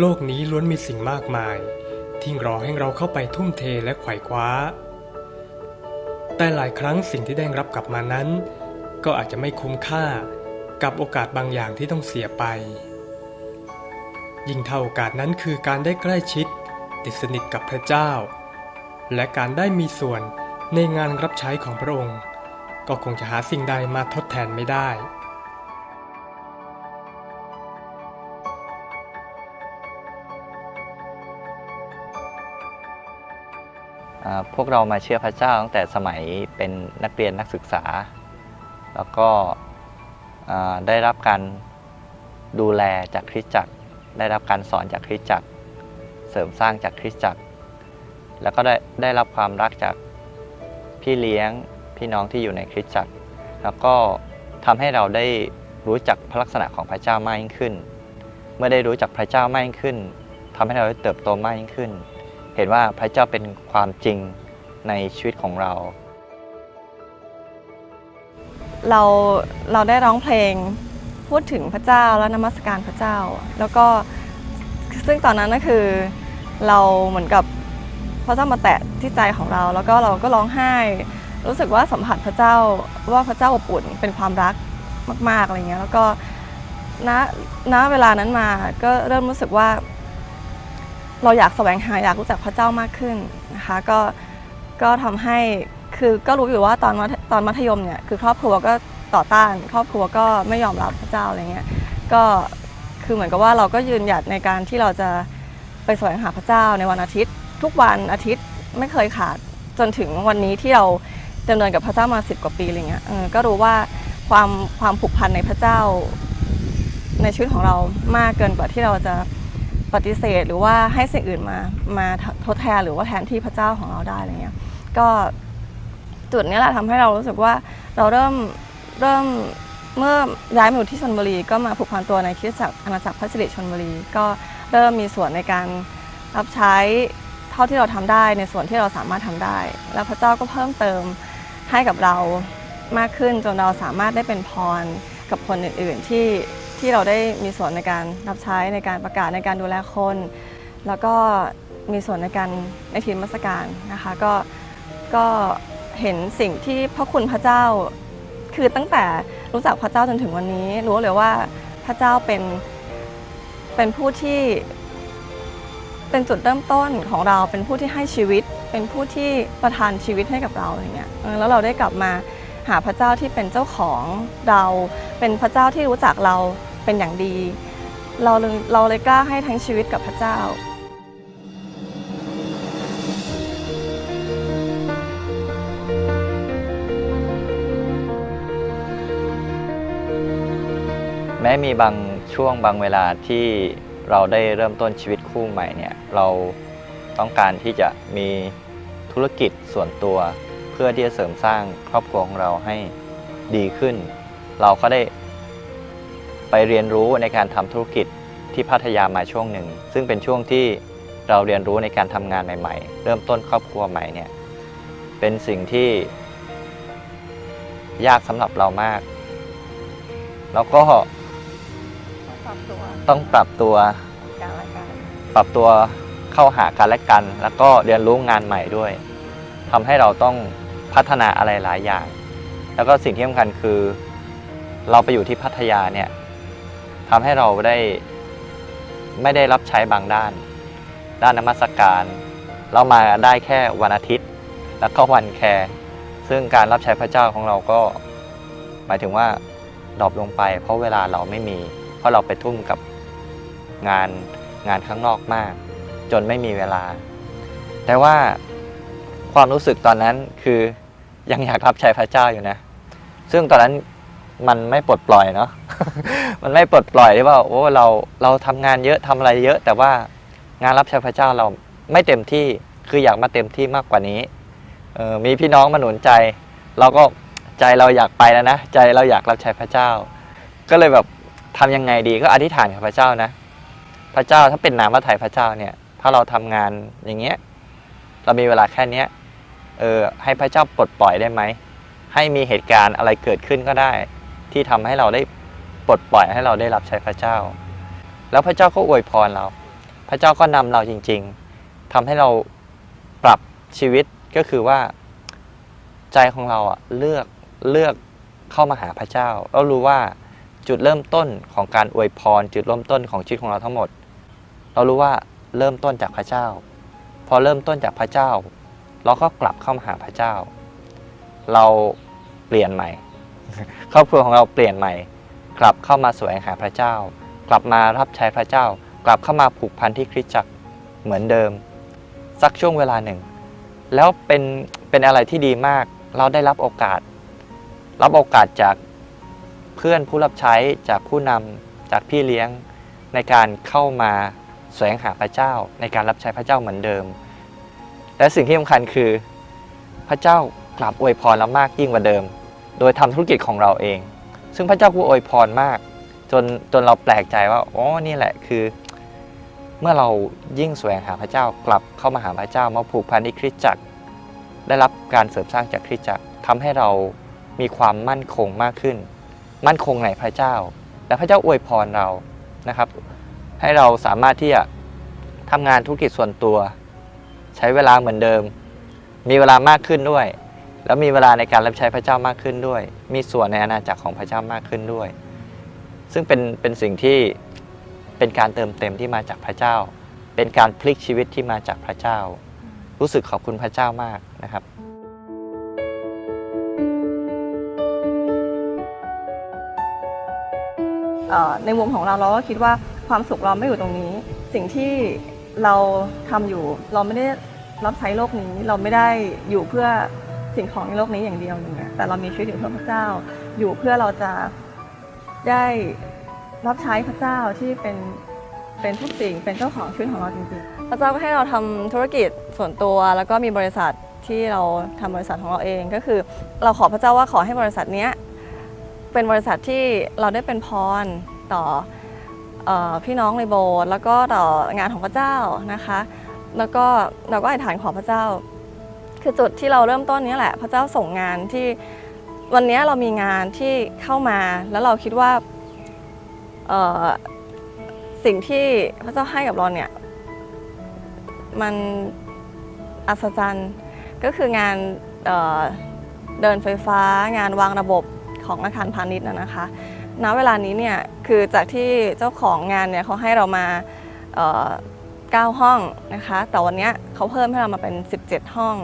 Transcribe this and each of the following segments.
โลกนี้ล้วนมีสิ่งมากมาย ที่รอให้เราเข้าไปทุ่มเทและไขว่คว้า แต่หลายครั้งสิ่งที่ได้รับกลับมานั้น ก็อาจจะไม่คุ้มค่ากับโอกาสบางอย่างที่ต้องเสียไป ยิ่งเท่าโอกาสนั้นคือการได้ใกล้ชิด ติดสนิทกับพระเจ้า และการได้มีส่วนในงานรับใช้ของพระองค์ ก็คงจะหาสิ่งใดมาทดแทนไม่ได้ พวกเรามาเชื่อพระเจ้าตั้งแต่สมัยเป็นนักเรียนนักศึกษา แล้วก็ได้รับการดูแลจากคริสตจักร ได้รับการสอนจากคริสตจักร เสริมสร้างจากคริสตจักร แล้วก็ได้ได้รับความรักจากพี่เลี้ยงพี่น้องที่อยู่ในคริสตจักร แล้วก็ทำให้เราได้รู้จักพระลักษณะของพระเจ้ามากยิ่งขึ้น เมื่อได้รู้จักพระเจ้ามากยิ่งขึ้นทำให้เราได้เติบโตมากยิ่งขึ้น เห็นว่าพระเจ้าเป็นความจริงในชีวิตของเรา เราเราได้ร้องเพลงพูดถึงพระเจ้าและนมัสการพระเจ้า แล้วก็ซึ่งตอนนั้นก็คือเราเหมือนกับพระเจ้ามาแตะที่ใจของเรา แล้วก็เราก็ร้องไห้ รู้สึกว่าสัมผัสพระเจ้าว่าพระเจ้าอบอุ่นเป็นความรักมาก ๆอะไรเงี้ยแล้วก็ณณเวลานั้นมาก็เริ่มรู้สึกว่า เราอยากแสวงหาอยากรู้จักพระเจ้ามากขึ้นนะคะก็ก็ทำให้คือก็รู้อยู่ว่าตอนตอนมัธยมเนี่ยคือครอบครัวก็ต่อต้าน ครอบครัวก็ไม่ยอมรับพระเจ้าอะไรเงี้ยก็คือเหมือนกับว่าเราก็ยืนหยัดในการที่เราจะไปแสวงหาพระเจ้าในวันอาทิตย์ ทุกวันอาทิตย์ไม่เคยขาดจนถึงวันนี้ที่เราดำเนินกับพระเจ้ามาสิบกว่าปีอะไรเงี้ยก็รู้ว่าความความผูกพันในพระเจ้าในชีวิตของเรามากเกินกว่าที่เราจะ ปฏิเสธหรือว่าให้สิ่งอื่นมามาทดแทนหรือว่าแทนที่พระเจ้าของเราได้อะไรเงี้ยก็จุดนี้แหละทำให้เรารู้สึกว่าเราเริ่มเริ่มเมื่อย้ายมาอยู่ที่ชนบุรี ก็มาผูกพันตัวในคริสตจักรอาณาจักรพระสิริชนบุรี ก็เริ่มมีส่วนในการรับใช้เท่าที่เราทำได้ในส่วนที่เราสามารถทำได้ แล้วพระเจ้าก็เพิ่มเติมให้กับเรามากขึ้นจนเราสามารถได้เป็นพรกับคนอื่น ๆ ที่ ที่เราได้มีส่วนในการรับใช้ในการประกาศในการดูแลคน แล้วก็มีส่วนในการในทีมมัสการนะคะก็ก็เห็นสิ่งที่พระคุณพระเจ้า คือตั้งแต่รู้จักพระเจ้าจนถึงวันนี้ รู้เลยว่าพระเจ้าเป็นเป็นผู้ที่เป็นจุดเริ่มต้นของเราเป็นผู้ที่ให้ชีวิต เป็นผู้ที่ประทานชีวิตให้กับเราอย่างเงี้ยแล้วเราได้กลับมา หาพระเจ้าที่เป็นเจ้าของเรา เป็นพระเจ้าที่รู้จักเราเป็นอย่างดี เราเลยเราเลยกล้าให้ทั้งชีวิตกับพระเจ้า แม้มีบางช่วงบางเวลาที่เราได้เริ่มต้นชีวิตคู่ใหม่เนี่ยเราต้องการที่จะมีธุรกิจส่วนตัว เพื่อที่จะเสริมสร้างครอบครัวของเราให้ดีขึ้น เราก็ได้ไปเรียนรู้ในการทำธุรกิจที่พัทยามาช่วงหนึ่ง ซึ่งเป็นช่วงที่เราเรียนรู้ในการทำงานใหม่ ๆ เริ่มต้นครอบครัวใหม่เนี่ยเป็นสิ่งที่ยากสำหรับเรามาก แล้วก็ต้องปรับตัวปรับตัวเข้าหากันและกัน แล้วก็เรียนรู้งานใหม่ด้วยทำให้เราต้อง พัฒนาอะไรหลายอย่าง แล้วก็สิ่งที่สำคัญคือ เราไปอยู่ที่พัทยาเนี่ยทำให้เราได้ไม่ได้รับใช้บางด้าน ด้านนมัสการ เรามาได้แค่วันอาทิตย์ แล้วก็วันแคร์ซึ่งการรับใช้พระเจ้าของเราก็ หมายถึงว่าดรอปลงไป เพราะเวลาเราไม่มี เพราะเราไปทุ่มกับงานงานข้างนอกมาก จนไม่มีเวลา แต่ว่าความรู้สึกตอนนั้นคือ ยังอยากรับใช้พระเจ้าอยู่นะ ซึ่งตอนนั้นมันไม่ปลดปล่อยเนาะ มันไม่ปลดปล่อยที่ว่าโอ้เราเราทำงานเยอะทำอะไรเยอะ แต่ว่างานรับใช้พระเจ้าเราไม่เต็มที่คืออยากมาเต็มที่มากกว่านี้เออมีพี่น้องมาหนุนใจ เราก็ใจเราอยากไปแล้วนะใจเราอยากรับใช้พระเจ้า ก็เลยแบบทำยังไงดีก็อธิษฐานกับพระเจ้านะ พระเจ้าถ้าเป็นนามพระทัยพระเจ้าเนี่ย ถ้าเราทำงานอย่างเงี้ยเรามีเวลาแค่เนี้ย เออให้พระเจ้าปลดปล่อยได้ไหม ให้มีเหตุการณ์อะไรเกิดขึ้นก็ได้ ที่ทำให้เราได้ปลดปล่อยให้เราได้รับใช้พระเจ้า แล้วพระเจ้าก็อวยพรเรา พระเจ้าก็นำเราจริง ๆทำให้เราปรับชีวิตก็คือว่า ใจของเราอะเลือกเลือกเข้ามาหาพระเจ้าเรารู้ว่าจุดเริ่มต้นของการอวยพร จุดเริ่มต้นของชีวิตของเราทั้งหมด เรารู้ว่าเริ่มต้นจากพระเจ้า พอเริ่มต้นจากพระเจ้า เราก็กลับเข้ามาหาพระเจ้า เราเปลี่ยนใหม่ ครอบครัวของเราเปลี่ยนใหม่ กลับเข้ามาแสวงหาพระเจ้า กลับมารับใช้พระเจ้า กลับเข้ามาผูกพันที่คริสตจักรเหมือนเดิม สักช่วงเวลาหนึ่ง แล้วเป็นเป็นอะไรที่ดีมาก เราได้รับโอกาส รับโอกาสจากเพื่อนผู้รับใช้จากผู้นำจากพี่เลี้ยงในการเข้ามาแสวงหาพระเจ้า ในการรับใช้พระเจ้าเหมือนเดิม และสิ่งที่สำคัญคือ พระเจ้ากลับอวยพรเรามากยิ่งกว่าเดิม โดยทำธุรกิจของเราเอง ซึ่งพระเจ้าก็อวยพรมาก จนจนเราแปลกใจว่าอ๋อนี่แหละคือ เมื่อเรายิ่งแสวงหาพระเจ้ากลับเข้ามาหาพระเจ้ามาผูกพันที่คริสตจักร ได้รับการเสริมสร้างจากคริสตจักรทำให้เรามีความมั่นคงมากขึ้น มั่นคงในพระเจ้า และพระเจ้าอวยพรเรานะครับ ให้เราสามารถที่จะทำงานธุรกิจส่วนตัว ใช้เวลาเหมือนเดิม มีเวลามากขึ้นด้วย แล้วมีเวลาในการรับใช้พระเจ้ามากขึ้นด้วย มีส่วนในอาณาจักรของพระเจ้ามากขึ้นด้วย ซึ่งเป็นเป็นสิ่งที่เป็นการเติมเต็มที่มาจากพระเจ้า เป็นการพลิกชีวิตที่มาจากพระเจ้า รู้สึกขอบคุณพระเจ้ามากนะครับในมุมของเราเราก็คิดว่าความสุขเราไม่อยู่ตรงนี้ สิ่งที่ เราทำอยู่เราไม่ได้รับใช้โลกนี้เราไม่ได้อยู่เพื่อสิ่งของในโลกนี้อย่างเดียวอย่างเงี้ยแต่เรามีชีวิตอยู่เพื่อพระเจ้า อยู่เพื่อเราจะได้รับใช้พระเจ้าที่เป็นเป็นทุกสิ่งเป็นเจ้าของชีวิตของเราจริงๆ พระเจ้าก็ให้เราทำธุรกิจส่วนตัวแล้วก็มีบริษัทที่เราทำบริษัทของเราเองก็คือ เราขอพระเจ้าว่าขอให้บริษัทเนี้ยเป็นบริษัทที่เราได้เป็นพรต่อเออ พี่น้องในโบสถ์แล้วก็ต่องานของพระเจ้านะคะ แล้วก็เราก็อธิษฐานขอพระเจ้า คือจุดที่เราเริ่มต้นนี้แหละ พระเจ้าส่งงานที่วันนี้เรามีงานที่เข้ามาแล้วเราคิดว่าสิ่งที่พระเจ้าให้กับเราเนี่ยมันอัศจรรย์ก็คืองานเเดินไฟฟ้างานวางระบบของอาคารพาณิชย์นะนะคะ ณเวลานี้เนี่ยคือจากที่เจ้าของงานเนี่ยเขาให้เรามาเอ่อ9ห้องนะคะ แต่วันนี้เขาเพิ่มให้เรามาเป็น 17 ห้อง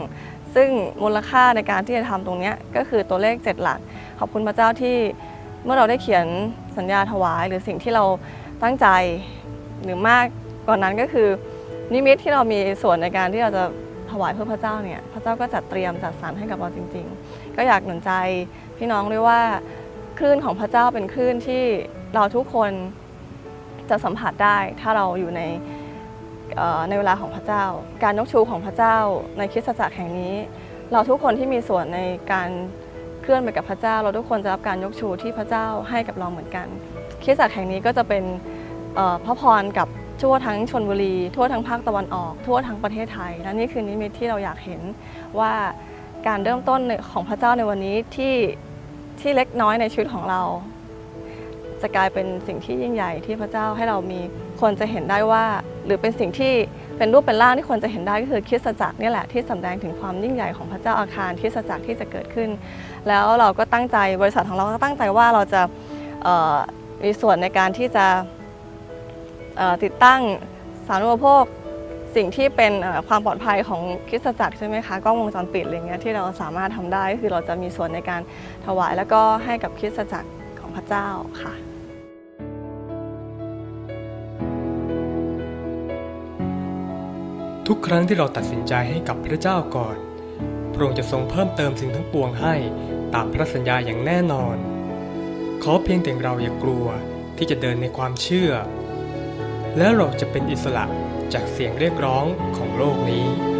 ซึ่งมูลค่าในการที่จะทำตรงนี้ก็คือตัวเลข 7 หลัก ขอบคุณพระเจ้าที่เมื่อเราได้เขียนสัญญาถวาย หรือสิ่งที่เราตั้งใจหรือมากกว่านนั้นก็คือ นิมิตที่เรามีส่วนในการที่เราจะถวายเพื่อพระเจ้าเนี่ยพระเจ้าก็จัดเตรียมจัดสรรให้กับเราจริง ๆ ก็อยากหนุนใจพี่น้องด้วยว่า ลื่นของพระเจ้าเป็นคลื่นที่เราทุกคนจะสัมผัสได้ถ้าเราอยู่ในในเวลาของพระเจ้า การยกชูของพระเจ้าในคริสตจักรแห่งนี้ เราทุกคนที่มีส่วนในการเคลื่อนไปกับพระเจ้า เราทุกคนจะรับการยกชูที่พระเจ้าให้กับเราเหมือนกันคริสตจักรแห่งนี้ก็จะเป็นพระพรกับทั่วทั้งชนบุรี ทั่วทั้งภาคตะวันออก ทั่วทั้งประเทศไทย และนี่คือนิมิตที่เราอยากเห็นว่าการเริ่มต้นของพระเจ้าในวันนี้ที่ ที่เล็กน้อยในชีวิตของเรา จะกลายเป็นสิ่งที่ยิ่งใหญ่ที่พระเจ้าให้เรามีคนจะเห็นได้ว่า หรือเป็นสิ่งที่เป็นรูปเป็นร่างที่คนจะเห็นได้ก็คือคริสตจักรนี่แหละที่สำแดงถึงความยิ่งใหญ่ของพระเจ้าอาคารคริสตจักรที่จะเกิดขึ้น แล้วเราก็ตั้งใจบริษัทของเราก็ตั้งใจว่าเราจะมีส่วนในการที่จะติดตั้งสารุปโภค สิ่งที่เป็นความปลอดภัยของคริสตจักรใช่ไหมคะกล้องวงจรปิดอะไรเงี้ยที่เราสามารถทำได้คือเราจะมีส่วนในการถวาย แล้วก็ให้กับคริสตจักรของพระเจ้าค่ะทุกครั้งที่เราตัดสินใจให้กับพระเจ้าก่อน พระองค์จะทรงเพิ่มเติมสิ่งทั้งปวงให้ตามพระสัญญาอย่างแน่นอน ขอเพียงแต่เราอย่ากลัวที่จะเดินในความเชื่อ แล้วเราจะเป็นอิสระ จากเสียงเรียกร้องของโลกนี้